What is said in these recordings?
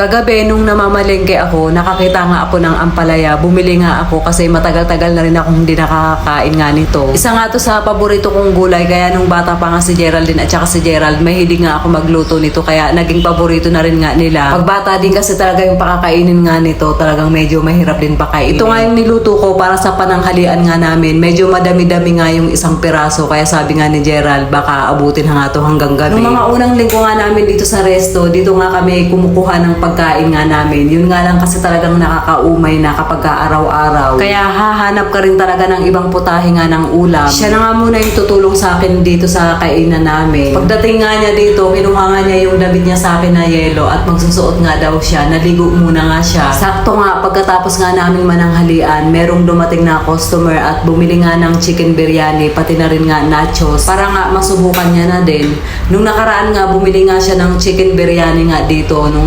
Kagabi, nung namamalengke ako, nakakita nga ako ng ampalaya. Bumili nga ako kasi matagal-tagal na rin akong hindi nakakakain nga nito. Isa nga to sa paborito kong gulay, kaya nung bata pa nga si Geraldine at saka si Gerald, mahilig nga ako magluto nito, kaya naging paborito na rin nga nila. Pag bata din kasi talaga yung pakakainin nga nito, talagang medyo mahirap din pakainin. Ito nga yung niluto ko para sa pananghalian nga namin. Medyo madami-dami nga yung isang piraso, kaya sabi nga ni Gerald, baka abutin nga to hanggang gabi. Nung mga unang linggo nga namin dito sa resto, dito nga kami kumukuha ng pagkain nga namin. Yun nga lang kasi talagang nakakaumay na kapag ka araw-araw. Kaya hahanap ka rin talaga ng ibang putahe nga ng ulam. Siya na nga muna yung tutulong sa akin dito sa kainan namin. Pagdating nga niya dito, kinuha nga niya yung damit niya sa akin na yelo at magsusuot nga daw siya. Naligo muna nga siya. Sakto nga, pagkatapos nga naming mananghalian, merong dumating na customer at bumili nga ng chicken biryani, pati na rin nga nachos. Para nga masubukan niya na din. Nung nakaraan nga, bumili nga siya ng chicken biryani nga dito nung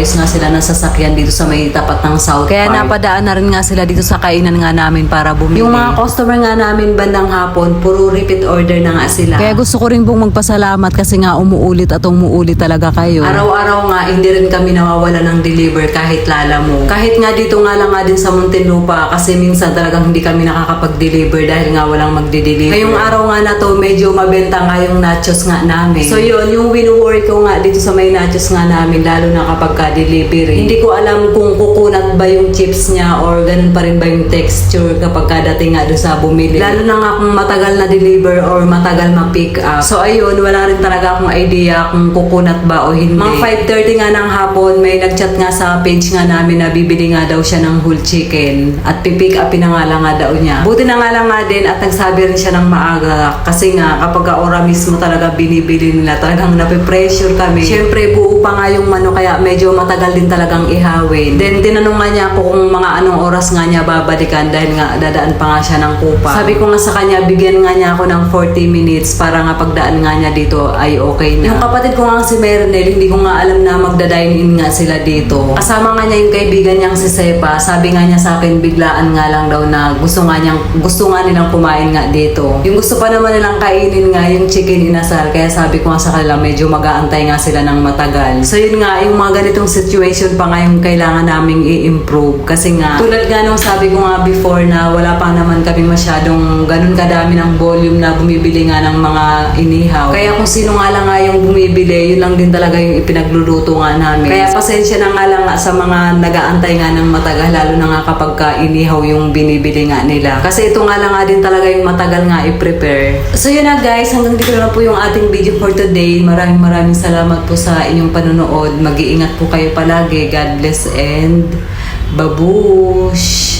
nagpapaayos nga sila ng sasakyan dito sa may tapat ng South Kaya Park. napadaan na rin nga sila dito sa kainan nga namin para bumili. Yung mga customer nga namin bandang hapon, puro repeat order na nga sila. Kaya gusto ko rin pong magpasalamat kasi nga umuulit at umuulit talaga kayo. Araw-araw nga, hindi rin kami nawawala ng deliver kahit lala mo. Kahit nga dito nga lang nga din sa Muntinlupa kasi minsan talagang hindi kami nakakapag-deliver dahil nga walang magde-deliver. Ngayong araw nga na to, medyo mabenta nga yung nachos nga namin. So yun, yung winu-worry ko nga dito sa may nachos nga namin, lalo na kapag ka-delivery. Hindi ko alam kung kukunat ba yung chips niya or ganun pa rin ba yung texture kapag kadating nga doon sa bumili. Lalo na nga kung matagal na deliver or matagal ma-pick up. So ayun, wala rin talaga akong idea kung kukunat ba o hindi. Mga 5.30 nga ng hapon, may nag-chat nga sa page nga namin na bibili nga daw siya ng whole chicken at pipick up na nga lang nga daw niya. Buti na nga lang nga din at nagsabi rin siya ng maaga kasi nga kapag ka ora mismo talaga binibili nila talagang nape-pressure kami. Siyempre buo pa nga yung mano kaya medyo matagal din talagang ihawin. Then tinanong nga niya ako kung mga anong oras nga niya babalikan dahil nga dadaan pa nga siya ng kupa. Sabi ko nga sa kanya bigyan nga niya ako ng 40 minutes para nga pagdaan nga niya dito ay okay na. Yung kapatid ko nga si Mernel, hindi ko nga alam na magda-dine in nga sila dito. Kasama nga niya yung kaibigan niyang si Sepa. Sabi nga niya sa akin biglaan nga lang daw na gusto nga niyang gusto nga nilang kumain nga dito. Yung gusto pa naman nilang kainin nga yung chicken inasal kaya sabi ko nga sa kanila medyo mag-aantay nga sila ng matagal. So yun nga yung mga ganitong situation pa nga yung kailangan naming i-improve kasi nga tulad nga nung sabi ko nga before na wala pa naman kami masyadong ganun kadami ng volume na bumibili nga ng mga inihaw. Kaya kung sino nga lang nga yung bumibili, yun lang din talaga yung ipinagluluto nga namin. Kaya pasensya na nga lang sa mga nag-aantay nga ng matagal lalo na nga kapag ka inihaw yung binibili nga nila. Kasi ito nga lang nga din talaga yung matagal nga i-prepare. So yun na guys, hanggang dito na po yung ating video for today. Maraming maraming salamat po sa inyong panonood. Mag-iingat po kayo palagi. God bless and babush!